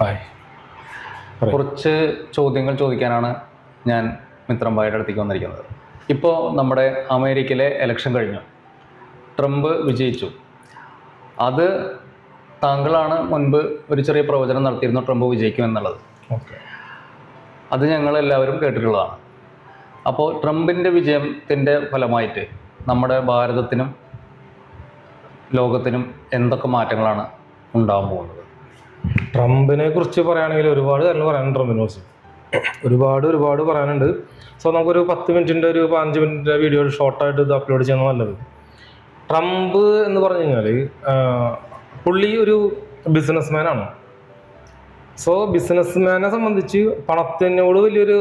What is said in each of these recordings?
Hi കുറച്ച് ചോദ്യങ്ങൾ ചോദിക്കാനാണ് ഞാൻ മിത്രംബായുടെ അടുത്തേക്ക് വന്നിരിക്കുന്നത്. ഇപ്പോൾ നമ്മുടെ അമേരിക്കയിലെ ഇലക്ഷൻ കഴിഞ്ഞു. ട്രംപ് വിജയിച്ചു. അത് താങ്കളാണ് മുൻപ് ഒരു ചെറിയ പ്രവചനം നടത്തിയിരുന്നു ട്രംപ് വിജയിക്കുമെന്നുള്ളത്. ഓക്കെ അത് ഞങ്ങൾ എല്ലാവരും കേട്ടിട്ടുള്ളതാണ്. അപ്പോൾ ട്രംപിന്റെ വിജയത്തിന്റെ ഫലമായിട്ട് നമ്മുടെ ഭാരതത്തിനും ലോകത്തിനും എന്തൊക്കെ മാറ്റങ്ങളാണ് ഉണ്ടാകാൻ പോകുന്നത്? ട്രംപിനെ കുറിച്ച് പറയുകയാണെങ്കിൽ ഒരുപാട് കാര്യങ്ങൾ പറയാനുണ്ട് ട്രംപിനെ കുറിച്ച്. ഒരുപാട് ഒരുപാട് പറയാനുണ്ട്. സോ നമുക്കൊരു പത്ത് മിനിറ്റിന്റെ ഒരു പതിനഞ്ച് മിനിറ്റിന്റെ വീഡിയോ ഷോർട്ടായിട്ട് ഇത് അപ്ലോഡ് ചെയ്യുന്നത് നല്ലത്. ട്രംപ് എന്ന് പറഞ്ഞു കഴിഞ്ഞാൽ പുള്ളി ഒരു ബിസിനസ്മാനാണ് സോ ബിസിനസ്മാനെ സംബന്ധിച്ച് പണത്തിനോട് വലിയൊരു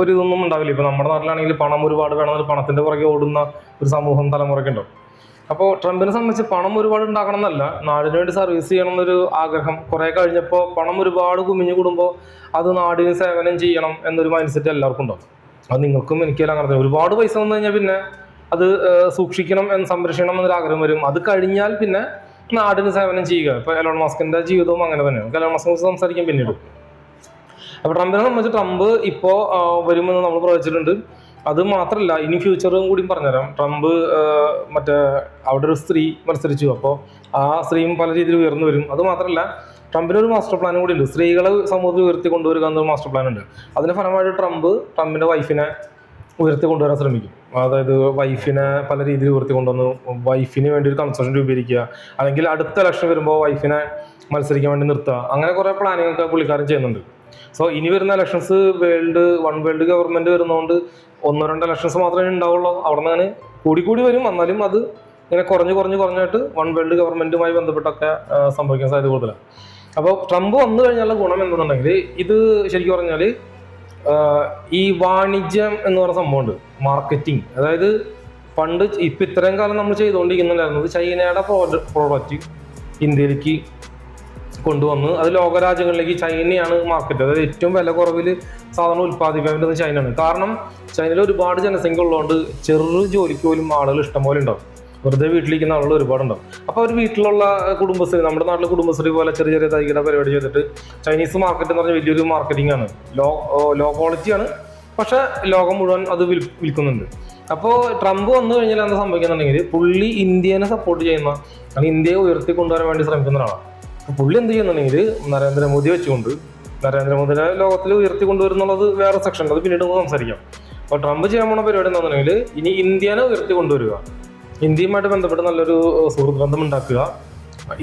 ഒരു ഇതൊന്നും ഉണ്ടാവില്ല. ഇപ്പോൾ നമ്മുടെ നാട്ടിലാണെങ്കിൽ പണം ഒരുപാട് വേണമെങ്കിൽ പണത്തിന്റെ പുറകെ ഓടുന്ന ഒരു സമൂഹം തലമുറയ്ക്ക് ഉണ്ടാവും. അപ്പോൾ ട്രംപിനെ സംബന്ധിച്ച് പണം ഒരുപാട് ഉണ്ടാക്കണം എന്നല്ല നാടിന് വേണ്ടി സർവീസ് ചെയ്യണം എന്നൊരു ആഗ്രഹം കുറേ കഴിഞ്ഞപ്പോൾ പണം ഒരുപാട് കുമിഞ്ഞു കൂടുമ്പോൾ അത് നാടിന് സേവനം ചെയ്യണം എന്നൊരു മൈൻഡ് സെറ്റ് എല്ലാവർക്കും ഉണ്ടാവും. അത് നിങ്ങൾക്കും എനിക്കെല്ലാം അങ്ങനെ ഒരുപാട് പൈസ വന്നു കഴിഞ്ഞാൽ പിന്നെ അത് സൂക്ഷിക്കണം എന്ന് സംരക്ഷിക്കണം എന്നൊരു ആഗ്രഹം വരും. അത് കഴിഞ്ഞാൽ പിന്നെ നാടിന് സേവനം ചെയ്യുക. ഇപ്പൊ എലോൺ മാസ്കിന്റെ ജീവിതവും അങ്ങനെ തന്നെ. നമുക്ക് എലോൺ മസ്കിനെ കുറിച്ച് സംസാരിക്കാൻ പിന്നീട്. അപ്പൊ ട്രംപിനെ സംബന്ധിച്ച് ട്രംപ് ഇപ്പോ വരുമെന്ന് നമ്മൾ പ്രവചിച്ചിട്ടുണ്ട്. അത് മാത്രമല്ല ഇനി ഫ്യൂച്ചറും കൂടി പറഞ്ഞുതരാം. ട്രംപ് മറ്റേ അവിടെ ഒരു സ്ത്രീ മത്സരിച്ചു. അപ്പോൾ ആ സ്ത്രീയും പല രീതിയിൽ ഉയർന്നു വരും. അത് മാത്രമല്ല ട്രംപിന് ഒരു മാസ്റ്റർ പ്ലാനും കൂടി ഉണ്ട്. സ്ത്രീകളെ സമൂഹത്തിൽ ഉയർത്തി കൊണ്ടുവരിക എന്നൊരു മാസ്റ്റർ പ്ലാൻ ഉണ്ട്. അതിന് ഫലമായിട്ട് ട്രംപ് ട്രംപിന്റെ വൈഫിനെ ഉയർത്തി കൊണ്ടുവരാൻ ശ്രമിക്കും. അതായത് വൈഫിനെ പല രീതിയിൽ ഉയർത്തി കൊണ്ടുവന്ന്. വൈഫിന് വേണ്ടി ഒരു കൺസെഷൻ രൂപീകരിക്കുക. അല്ലെങ്കിൽ അടുത്ത ഇലക്ഷൻ വരുമ്പോൾ വൈഫിനെ മത്സരിക്കാൻ വേണ്ടി നിർത്തുക. അങ്ങനെ കുറേ പ്ലാനിങ്ങൊക്കെ പുള്ളിക്കാരൻ ചെയ്യുന്നുണ്ട്. സോ ഇനി വരുന്ന elections world one world government വരുന്നതുകൊണ്ട് ഒന്നോ രണ്ടോ ഇലക്ഷൻസ് മാത്രമേ ഉണ്ടാവുള്ളൂ അവിടെ നിന്ന് അങ്ങനെ കൂടി കൂടി വരും. എന്നാലും അത് ഇങ്ങനെ കുറഞ്ഞ് കുറഞ്ഞ് കുറഞ്ഞിട്ട് വൺ വേൾഡ് ഗവൺമെന്റുമായി ബന്ധപ്പെട്ടൊക്കെ സംഭവിക്കാൻ സാധ്യത കൂടുതലാണ്. അപ്പോൾ ട്രംപ് വന്നു കഴിഞ്ഞാലുള്ള ഗുണം എന്തെന്നുണ്ടെങ്കിൽ ഇത് ശരിക്കും പറഞ്ഞാൽ ഈ വാണിജ്യം എന്ന് പറയുന്ന സംഭവമുണ്ട്. മാർക്കറ്റിംഗ് അതായത് പണ്ട് ഇപ്പം ഇത്രയും കാലം നമ്മൾ ചെയ്തുകൊണ്ടിരിക്കുന്നുണ്ടായിരുന്നത് ചൈനയുടെ പ്രോഡക്റ്റ് ഇന്ത്യയിലേക്ക് കൊണ്ടുവന്ന് അത് ലോകരാജ്യങ്ങളിലേക്ക് ചൈനയാണ് മാർക്കറ്റ് അതായത് ഏറ്റവും വില കുറവിൽ സാധനം ഉൽപ്പാദിപ്പിക്കാൻ പറ്റുന്നത് ചൈനയാണ്. കാരണം ചൈനയിൽ ഒരുപാട് ജനസംഖ്യ ഉള്ളതുകൊണ്ട് ചെറു ജോലിക്ക് പോലും ആളുകൾ ഇഷ്ടംപോലെ ഉണ്ടാവും. വെറുതെ വീട്ടിലിരിക്കുന്ന ആളുകൾ ഒരുപാടുണ്ടാവും അപ്പോൾ അവർ വീട്ടിലുള്ള കുടുംബശ്രീ നമ്മുടെ നാട്ടിലെ കുടുംബശ്രീ പോലെ ചെറിയ ചെറിയ തൈകളുടെ പരിപാടി ചെയ്തിട്ട് ചൈനീസ് മാർക്കറ്റ് എന്ന് പറഞ്ഞാൽ വലിയൊരു മാർക്കറ്റിംഗ് ആണ്. ലോ ലോ ക്വാളിറ്റിയാണ് പക്ഷേ ലോകം മുഴുവൻ അത് വിൽ വിൽക്കുന്നുണ്ട്. അപ്പോൾ ട്രംപ് വന്നു കഴിഞ്ഞാൽ എന്താ സംഭവിക്കുന്നുണ്ടെങ്കിൽ പുള്ളി ഇന്ത്യനെ സപ്പോർട്ട് ചെയ്യുന്ന അല്ലെങ്കിൽ ഇന്ത്യയെ ഉയർത്തി കൊണ്ടുവരാൻ വേണ്ടി ശ്രമിക്കുന്ന ഒരാളാണ്. പുള്ളി എന്ത് ചെയ്യുന്നുണ്ടെങ്കിൽ നരേന്ദ്രമോദി വെച്ചുകൊണ്ട് നരേന്ദ്രമോദിനെ ലോകത്തിൽ ഉയർത്തി കൊണ്ടുവരുന്നുള്ളത് വേറെ സെക്ഷൻ അത് പിന്നീട് സംസാരിക്കാം. അപ്പോൾ ട്രംപ് ചെയ്യാൻ പോണ പരിപാടി എന്താണെന്നുണ്ടെങ്കിൽ ഇനി ഇന്ത്യനെ ഉയർത്തി കൊണ്ടുവരിക ഇന്ത്യയുമായിട്ട് ബന്ധപ്പെട്ട് നല്ലൊരു സുഹൃത്ത് ബന്ധം ഉണ്ടാക്കുക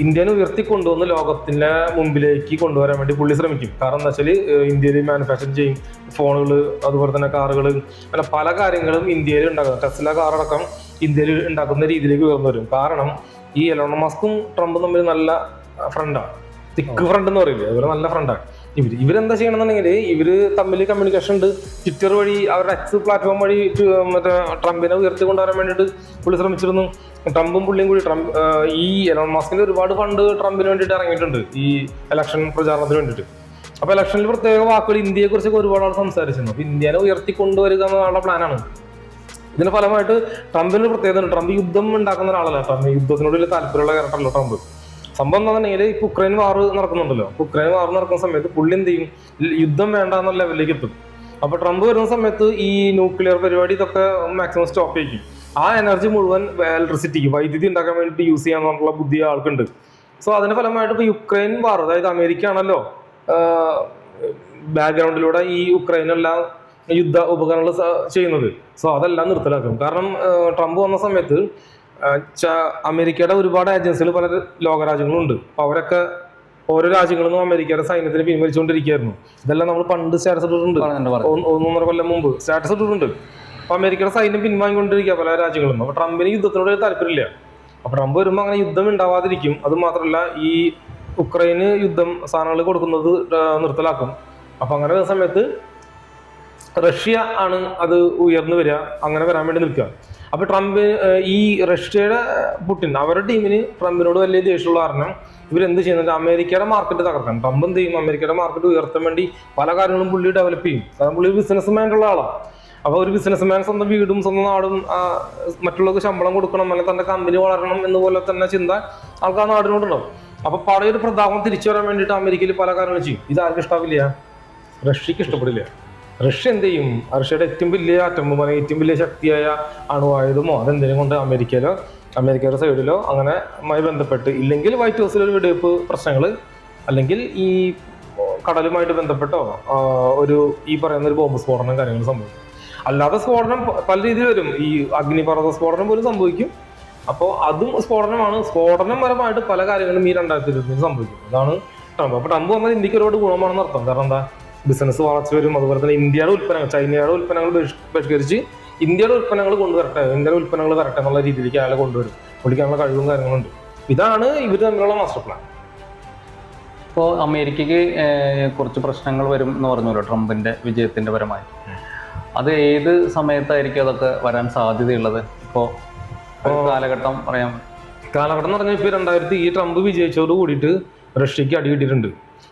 ഇന്ത്യനെ ഉയർത്തി കൊണ്ടുവന്ന് ലോകത്തിന്റെ മുമ്പിലേക്ക് കൊണ്ടുവരാൻ വേണ്ടി പുള്ളി ശ്രമിക്കും. കാരണം എന്താ വെച്ചാൽ ഇന്ത്യയിൽ മാനുഫാക്ചർ ചെയ്യും ഫോണുകൾ അതുപോലെ തന്നെ കാറുകൾ അങ്ങനെ പല കാര്യങ്ങളും ഇന്ത്യയിൽ ഉണ്ടാക്കുക ടെസ്ല കാറടക്കം ഇന്ത്യയിൽ ഉണ്ടാക്കുന്ന രീതിയിലേക്ക് ഉയർന്നു വരും. കാരണം ഈ എലോൺ മസ്കും ട്രംപും തമ്മിൽ നല്ല ഫ്രണ്ടാണ് തിക്ക് ഫ്രണ്ട് എന്ന് പറയില്ലേ ഇവർ നല്ല ഫ്രണ്ടാണ് ഇവർ ഇവരെന്താ ചെയ്യണമെന്നുണ്ടെങ്കിൽ ഇവർ തമ്മിൽ കമ്മ്യൂണിക്കേഷൻ ഉണ്ട്. ട്വിറ്റർ വഴി അവരുടെ എക്സ് പ്ലാറ്റ്ഫോം വഴി മറ്റേ ട്രംപിനെ ഉയർത്തി കൊണ്ടുവരാൻ വേണ്ടിയിട്ട് പുള്ളി ശ്രമിച്ചിരുന്നു. ട്രംപും പുള്ളിയും കൂടി ട്രംപ് ഈ എലോൺ മാസ്കിന്റെ ഒരുപാട് ഫണ്ട് ട്രംപിന് വേണ്ടിയിട്ട് ഇറങ്ങിയിട്ടുണ്ട്. ഈ ഇലക്ഷൻ പ്രചാരണത്തിന് വേണ്ടിയിട്ട്. അപ്പൊ ഇലക്ഷനിൽ പ്രത്യേക വാക്കുകൾ ഇന്ത്യയെ കുറിച്ചൊക്കെ ഒരുപാട് ആൾ സംസാരിച്ചിരുന്നു. അപ്പൊ ഇന്ത്യനെ ഉയർത്തി കൊണ്ടുവരിക എന്നുള്ള പ്ലാനാണ് ഇതിന്റെ ഫലമായിട്ട് ട്രംപിന് പ്രത്യേകത ട്രംപ് യുദ്ധം ഉണ്ടാക്കുന്ന ഒരാളല്ല. ട്രംപ് യുദ്ധത്തിനോട് വലിയ താല്പര്യമുള്ള ക്യാരക്ടറല്ലോ ട്രംപ്. സംഭവം എന്താണെന്നുണ്ടെങ്കിൽ ഇപ്പൊ ഉക്രൈൻ വാർ നടക്കുന്നുണ്ടല്ലോ. ഉക്രൈൻ വാർ നടക്കുന്ന സമയത്ത് പുള്ളി എന്ത് ചെയ്യും? യുദ്ധം വേണ്ട എന്ന ലെവലിലേക്ക് എത്തും. അപ്പൊ ട്രംപ് വരുന്ന സമയത്ത് ഈ ന്യൂക്ലിയർ പരിപാടി ഇതൊക്കെ മാക്സിമം സ്റ്റോപ്പ് ചെയ്യും ആ എനർജി മുഴുവൻ ഇലക്ട്രിസിറ്റിക്ക് വൈദ്യുതി ഉണ്ടാക്കാൻ വേണ്ടി യൂസ് ചെയ്യാൻ ചെയ്യാന്നുള്ള ബുദ്ധി ആൾക്കുണ്ട്. സോ അതിന്റെ ഫലമായിട്ട് ഇപ്പൊ യുക്രൈൻ വാർ അതായത് അമേരിക്ക ആണല്ലോ ബാക്ക്ഗ്രൗണ്ടിലൂടെ ഈ ഉക്രൈനെല്ലാം യുദ്ധ ഉപകരണങ്ങൾ ചെയ്യുന്നത്. സോ അതെല്ലാം നിർത്തലാക്കും. കാരണം ട്രംപ് വന്ന സമയത്ത് അമേരിക്കയുടെ ഒരുപാട് ഏജൻസികൾ പല ലോകരാജ്യങ്ങളുണ്ട്. അപ്പോൾ അവരൊക്കെ ഓരോ രാജ്യങ്ങളിൽ നിന്നും അമേരിക്കയുടെ സൈന്യത്തിന് പിൻവലിച്ചുകൊണ്ടിരിക്കുകയായിരുന്നു. ഇതെല്ലാം നമ്മൾ പണ്ട് സ്റ്റാറ്റസ് ഇട്ടിട്ടുണ്ട്. ഒന്നൊന്നര കൊല്ലം മുമ്പ് സ്റ്റാറ്റസ് ഇട്ടിട്ടുണ്ട്. അപ്പൊ അമേരിക്കയുടെ സൈന്യം പിൻവാങ്ങിക്കൊണ്ടിരിക്കുക പല രാജ്യങ്ങളും അപ്പൊ ട്രംപിന് യുദ്ധത്തിനോട് ഒരു താല്പര്യമില്ല. അപ്പൊ ട്രംപ് വരുമ്പോൾ അങ്ങനെ യുദ്ധം ഉണ്ടാവാതിരിക്കും. അത് മാത്രമല്ല ഈ ഉക്രൈന് യുദ്ധം സാധനങ്ങൾ കൊടുക്കുന്നത് നിർത്തലാക്കും. അപ്പൊ അങ്ങനെ സമയത്ത് റഷ്യ ആണ് അത് ഉയർന്നു വരിക അങ്ങനെ വരാൻ വേണ്ടി നിൽക്കുക. അപ്പൊ ട്രംപ് ഈ റഷ്യയുടെ പുട്ടിൻ അവരുടെ ടീമിന് ട്രംപിനോട് വലിയ ദേഷ്യമുള്ള കാരണം ഇവരെന്ത് ചെയ്യുന്നത് അമേരിക്കയുടെ മാർക്കറ്റ് തകർക്കണം ട്രംപ് എന്ത് ചെയ്യും? അമേരിക്കയുടെ മാർക്കറ്റ് ഉയർത്താൻ വേണ്ടി പല കാര്യങ്ങളും പുള്ളി ഡെവലപ്പ് ചെയ്യും. കാരണം പുള്ളി ബിസിനസ് ഉള്ള ആളാണ് അപ്പോൾ ഒരു ബിസിനസ്മാൻ സ്വന്തം വീടും സ്വന്തം നാടും മറ്റുള്ളവർക്ക് ശമ്പളം കൊടുക്കണം അല്ലെങ്കിൽ തന്റെ കമ്പനി വളരണം എന്നുപോലെ തന്നെ ചിന്ത ആൾക്കാർ നാടിനോടുണ്ടാവും. അപ്പൊ പഴയൊരു പ്രതാപം തിരിച്ചു വരാൻ വേണ്ടിയിട്ട് അമേരിക്കയിൽ പല കാര്യങ്ങളും ചെയ്യും. ഇത് ആർക്കും ഇഷ്ടാവില്ല. റഷ്യക്ക് ഇഷ്ടപ്പെടില്ല. റഷ്യ എന്ത് ചെയ്യും? റഷ്യയുടെ ഏറ്റവും വലിയ ആറ്റം പറയും ഏറ്റവും വലിയ ശക്തിയായ അണുവായുധമോ അതെന്തിനും കൊണ്ട് അമേരിക്കയിലോ അമേരിക്കയുടെ സൈഡിലോ അങ്ങനെ ബന്ധപ്പെട്ട് ഇല്ലെങ്കിൽ വൈറ്റ് ഹൗസിൽ ഒരു വെടിവെപ്പ് പ്രശ്നങ്ങൾ അല്ലെങ്കിൽ ഈ കടലുമായിട്ട് ബന്ധപ്പെട്ടോ ഒരു ഈ പറയുന്ന ഒരു ബോംബ് സ്ഫോടനം കാര്യങ്ങൾ സംഭവിക്കും. അല്ലാതെ സ്ഫോടനം പല രീതിയിൽ വരും. ഈ അഗ്നിപർവത സ്ഫോടനം പോലും സംഭവിക്കും. അപ്പോൾ അതും സ്ഫോടനമാണ്. സ്ഫോടനപരമായിട്ട് പല കാര്യങ്ങളും ഈ രണ്ടായിരത്തി ഇരുപത്തി സംഭവിക്കും. അതാണ് ട്രംപ്. അപ്പോൾ ട്രംപ് വന്നാൽ ഇന്ത്യയ്ക്ക് ഒരുപാട് ഗുണമാണെന്ന് അർത്ഥം കാരണം എന്താ? ബിസിനസ് വളർച്ച വരും. അതുപോലെ തന്നെ ഇന്ത്യയുടെ ഉൽപ്പന്നങ്ങൾ ചൈനയുടെ ഉൽപ്പന്നങ്ങൾ ബഹിഷ്- ബഹിഷ്കരിച്ച് ഇന്ത്യയുടെ ഉൽപ്പന്നങ്ങൾ കൊണ്ടുവരട്ടെ ഇന്ത്യയുടെ ഉൽപ്പന്നങ്ങൾ വരട്ടെ എന്നുള്ള രീതിയിലേക്ക് അയാളെ കൊണ്ടുവരും. പുള്ളിക്കാനുള്ള കഴിവും കാര്യങ്ങളുണ്ട് ഇതാണ് ഇവർ തമ്മിലുള്ള മാസ്റ്റർ പ്ലാൻ ഇപ്പോൾ അമേരിക്കയ്ക്ക് കുറച്ച് പ്രശ്നങ്ങൾ വരും എന്ന് പറഞ്ഞല്ലോ ട്രംപിന്റെ വിജയത്തിന്റെ പരമായി. അത് ഏത് സമയത്തായിരിക്കും അതൊക്കെ വരാൻ സാധ്യതയുള്ളത്? ഇപ്പോൾ കാലഘട്ടം പറയാം കാലഘട്ടം എന്ന് പറഞ്ഞാൽ ഇപ്പോൾ രണ്ടായിരത്തി ഈ ട്രംപ് വിജയിച്ചതോട് കൂടിയിട്ട് റഷ്യക്ക് അടി കിട്ടിയിട്ടുണ്ട്.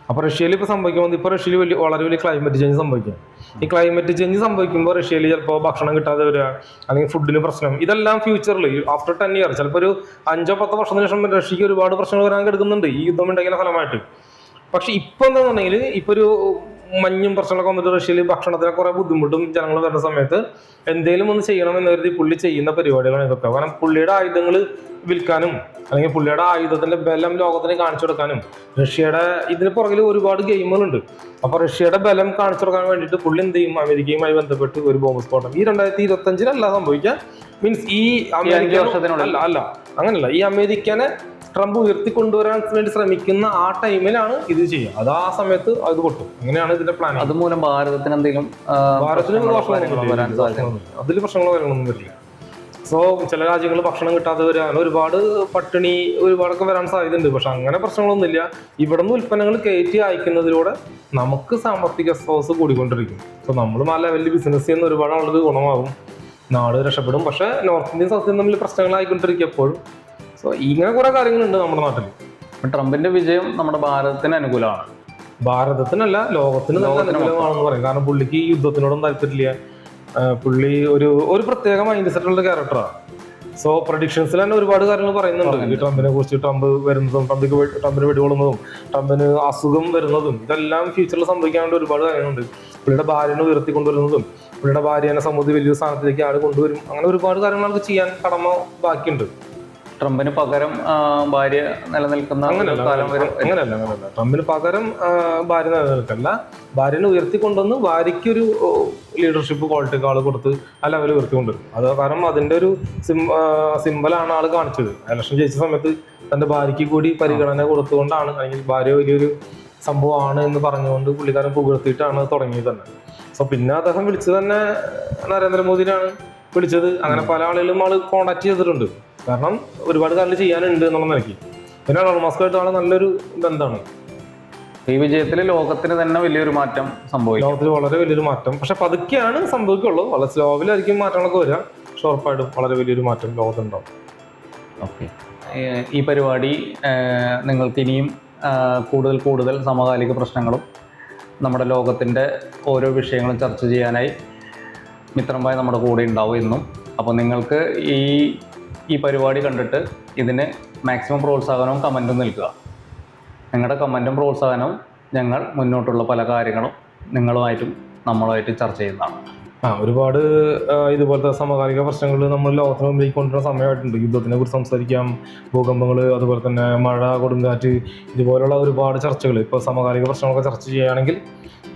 അപ്പോൾ റഷ്യയിൽ ഇപ്പോൾ സംഭവിക്കുമ്പോൾ ഇപ്പോൾ റഷ്യയിൽ വലിയ വളരെ വലിയ ക്ലൈമറ്റ് ചേഞ്ച് സംഭവിക്കും ഈ ക്ലൈമറ്റ് ചേഞ്ച് സംഭവിക്കുമ്പോൾ റഷ്യയിൽ ചിലപ്പോൾ ഭക്ഷണം കിട്ടാതെ വരിക അല്ലെങ്കിൽ ഫുഡിന് പ്രശ്നം. ഇതെല്ലാം ഫ്യൂച്ചറിൽ ആഫ്റ്റർ ടെൻ ഇയർ ചിലപ്പോൾ ഒരു അഞ്ചോ പത്തോ വർഷത്തിന് ശേഷം റഷ്യക്ക് ഒരുപാട് പ്രശ്നങ്ങൾ വരാൻ കിടക്കുന്നുണ്ട് ഈ യുദ്ധം ഉണ്ടാക്കിയ ഫലമായിട്ട്. പക്ഷെ ഇപ്പൊ എന്താണെന്നുണ്ടെങ്കിൽ ഇപ്പൊ ഒരു മഞ്ഞും പ്രശ്നങ്ങളൊക്കെ വന്നിട്ട് റഷ്യയിൽ ഭക്ഷണത്തിന് കുറെ ബുദ്ധിമുട്ടും ജനങ്ങൾ വരുന്ന സമയത്ത് എന്തെങ്കിലും ഒന്ന് ചെയ്യണം എന്ന് കരുതി പുള്ളി ചെയ്യുന്ന പരിപാടികളാണ് ഇതൊക്കെ. കാരണം പുള്ളിയുടെ ആയുധങ്ങൾ വിൽക്കാനും അല്ലെങ്കിൽ പുള്ളിയുടെ ആയുധത്തിന്റെ ബലം ലോകത്തിന് കാണിച്ചു കൊടുക്കാനും റഷ്യയുടെ ഇതിന് പുറകിൽ ഒരുപാട് ഗെയിമുകളുണ്ട്. അപ്പൊ റഷ്യയുടെ ബലം കാണിച്ചു കൊടുക്കാൻ വേണ്ടിയിട്ട് പുള്ളി എന്ത് ചെയ്യും? അമേരിക്കയുമായി ബന്ധപ്പെട്ട് ഒരു ബോംബ് സ്ഫോടനം ഈ രണ്ടായിരത്തി ഇരുപത്തി അഞ്ചിലല്ല സംഭവിക്കുക മീൻസ് ഈ അമേരിക്ക. അല്ല അല്ല. അങ്ങനല്ല. ഈ അമേരിക്കനെ ട്രംപ് ഉയർത്തിക്കൊണ്ടുവരാൻ വേണ്ടി ശ്രമിക്കുന്ന ആ ടൈമിലാണ് ഇത് ചെയ്യുക. അത് ആ സമയത്ത് അത് പൊട്ടും. അങ്ങനെയാണ് ഇതിന്റെ പ്ലാൻ അതുമൂലം ഭാരതത്തിന് എന്തെങ്കിലും ഭാരതത്തിന് അതിൽ പ്രശ്നങ്ങളോ കാര്യങ്ങളൊന്നും വരില്ല. സോ ചില രാജ്യങ്ങൾ ഭക്ഷണം കിട്ടാതെ വരിക അങ്ങനെ ഒരുപാട് പട്ടിണി ഒരുപാടൊക്കെ വരാൻ സാധ്യതയുണ്ട്. പക്ഷെ അങ്ങനെ പ്രശ്നങ്ങളൊന്നുമില്ല. ഇവിടെ നിന്ന് ഉൽപ്പന്നങ്ങൾ കയറ്റി അയക്കുന്നതിലൂടെ നമുക്ക് സാമ്പത്തിക സ്രോതസ് കൂടിക്കൊണ്ടിരിക്കും. സോ നമ്മൾ ആ ലെവലിൽ ബിസിനസ് ചെയ്യുന്ന ഒരുപാട് ആളുകൾ ഗുണമാകും. നാട് രക്ഷപ്പെടും. പക്ഷെ നോർത്ത് ഇന്ത്യൻ സൗത്ത് ഇന്ത്യൻ തമ്മിൽ പ്രശ്നങ്ങളായിക്കൊണ്ടിരിക്കും എപ്പോഴും. സോ ഇങ്ങനെ കുറെ കാര്യങ്ങളുണ്ട് നമ്മുടെ നാട്ടിൽ ട്രംപിന്റെ വിജയം നമ്മുടെ ഭാരതത്തിന് അനുകൂലമാണ്. ഭാരതത്തിനല്ല ലോകത്തിന് നല്ല അനുകൂലമാണെന്ന് പറയും. കാരണം പുള്ളിക്ക് ഈ യുദ്ധത്തിനോടും താല്പര്യമില്ല. പുള്ളി ഒരു ഒരു പ്രത്യേക മൈൻഡ് സെറ്റ് ഉള്ള ക്യാരക്ടറാണ് സോ പ്രഡിക്ഷൻസിൽ തന്നെ ഒരുപാട് കാര്യങ്ങൾ പറയുന്നുണ്ട്. ഈ ട്രംപിനെ കുറിച്ച് ട്രംപ് വരുന്നതും ട്രംപിക്ക് ട്രംപിന് വെടികൊള്ളുന്നതും ട്രംപിന് അസുഖം വരുന്നതും ഇതെല്ലാം ഫ്യൂച്ചറിൽ സംഭവിക്കാൻ വേണ്ടി ഒരുപാട് കാര്യങ്ങളുണ്ട്. പുള്ളിയുടെ ഭാര്യനെ ഉയർത്തിക്കൊണ്ടുവരുന്നതും പുള്ളിയുടെ ഭാര്യനെ സമൂഹത്തിൽ വലിയ സ്ഥാനത്തിലേക്ക് ആൾ കൊണ്ടുവരും. അങ്ങനെ ഒരുപാട് കാര്യങ്ങൾ നമുക്ക് ചെയ്യാൻ കടമ ബാക്കിയുണ്ട്. ട്രംപിന് പകരം ഭാര്യ നിലനിൽക്കുന്ന അങ്ങനെയല്ല കാലം വരും ട്രംപിന് പകരം ഭാര്യ നിലനിൽക്കല്ല. ഭാര്യനെ ഉയർത്തിക്കൊണ്ടുവന്ന് ഭാര്യയ്ക്കൊരു ലീഡർഷിപ്പ് ക്വാളിറ്റി ആൾ കൊടുത്ത് ആ ലെവൽ ഉയർത്തിക്കൊണ്ടുവരും. അത് കാരണം അതിന്റെ ഒരു സിം സിമ്പലാണ് ആൾ കാണിച്ചത്. ഇലക്ഷൻ ജയിച്ച സമയത്ത് തന്റെ ഭാര്യയ്ക്ക് കൂടി പരിഗണന കൊടുത്തുകൊണ്ടാണ് അല്ലെങ്കിൽ ഭാര്യ വലിയൊരു സംഭവമാണ് എന്ന് പറഞ്ഞുകൊണ്ട് പുള്ളിക്കാരൻ പുകഴ്ത്തിയിട്ടാണ് തുടങ്ങിയത് തന്നെ. സോ പിന്നെ അദ്ദേഹം വിളിച്ചത് തന്നെ നരേന്ദ്രമോദിനാണ് വിളിച്ചത്. അങ്ങനെ പല ആളുകളും ആൾ കോണ്ടാക്ട് ചെയ്തിട്ടുണ്ട്. കാരണം ഒരുപാട് കാര്യങ്ങൾ ചെയ്യാനുണ്ട് എന്നുള്ള നിലയ്ക്ക്. പിന്നെ എലോൺ മസ്കായിട്ട് ആളെ നല്ലൊരു ബന്ധമാണ്. ഈ വിജയത്തിൽ ലോകത്തിന് തന്നെ വലിയൊരു മാറ്റം സംഭവിക്കും. ലോകത്തിൽ വളരെ വലിയൊരു മാറ്റം. പക്ഷെ പതുക്കെയാണ് സംഭവിക്കുള്ളൂ. വളരെ സ്ലോവിലായിരിക്കും മാറ്റങ്ങളൊക്കെ വരിക. പക്ഷെ ഉറപ്പായിട്ടും വളരെ വലിയൊരു മാറ്റം ലോകത്തുണ്ടാവും. ഓക്കെ. ഈ പരിപാടി നിങ്ങൾക്ക് ഇനിയും കൂടുതൽ കൂടുതൽ സമകാലിക പ്രശ്നങ്ങളും നമ്മുടെ ലോകത്തിന്റെ ഓരോ വിഷയങ്ങളും ചർച്ച ചെയ്യാനായി മിത്രമായി നമ്മുടെ കൂടെ ഉണ്ടാവും എന്നും അപ്പോൾ നിങ്ങൾക്ക് ഈ ഈ പരിപാടി കണ്ടിട്ട് ഇതിന് മാക്സിമം പ്രോത്സാഹനവും കമന്റും നൽകുക നിങ്ങളുടെ കമന്റും പ്രോത്സാഹനവും ഞങ്ങൾ മുന്നോട്ടുള്ള പല കാര്യങ്ങളും നിങ്ങളുമായിട്ടും നമ്മളുമായിട്ട് ചർച്ച ചെയ്യുന്നതാണ്. ആ ഒരുപാട് ഇതുപോലത്തെ സമകാലിക പ്രശ്നങ്ങൾ നമ്മൾ ലോകത്തിന് മുമ്പിലേക്ക് കൊണ്ടുവരുന്ന സമയമായിട്ടുണ്ട്. യുദ്ധത്തിനെ കുറിച്ച് സംസാരിക്കാം ഭൂകമ്പങ്ങൾ അതുപോലെ തന്നെ മഴ കൊടുങ്കാറ്റ് ഇതുപോലുള്ള ഒരുപാട് ചർച്ചകൾ. ഇപ്പോൾ സമകാലിക പ്രശ്നങ്ങളൊക്കെ ചർച്ച ചെയ്യുകയാണെങ്കിൽ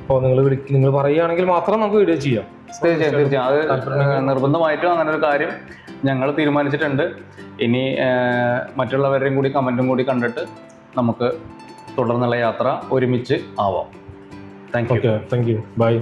ഇപ്പോൾ നിങ്ങൾ വിളിക്കുക നിങ്ങൾ പറയുകയാണെങ്കിൽ മാത്രം നമുക്ക് വീഡിയോ ചെയ്യാം. തീർച്ചയായും തീർച്ചയായും. അത് നിർബന്ധമായിട്ടും അങ്ങനെ ഒരു കാര്യം ഞങ്ങൾ തീരുമാനിച്ചിട്ടുണ്ട്. ഇനി മറ്റുള്ളവരുടെയും കൂടി കമന്റും കൂടി കണ്ടിട്ട് നമുക്ക് തുടർന്നുള്ള യാത്ര ഒരുമിച്ച് ആവാം. Thank you. Okay thank you. Bye.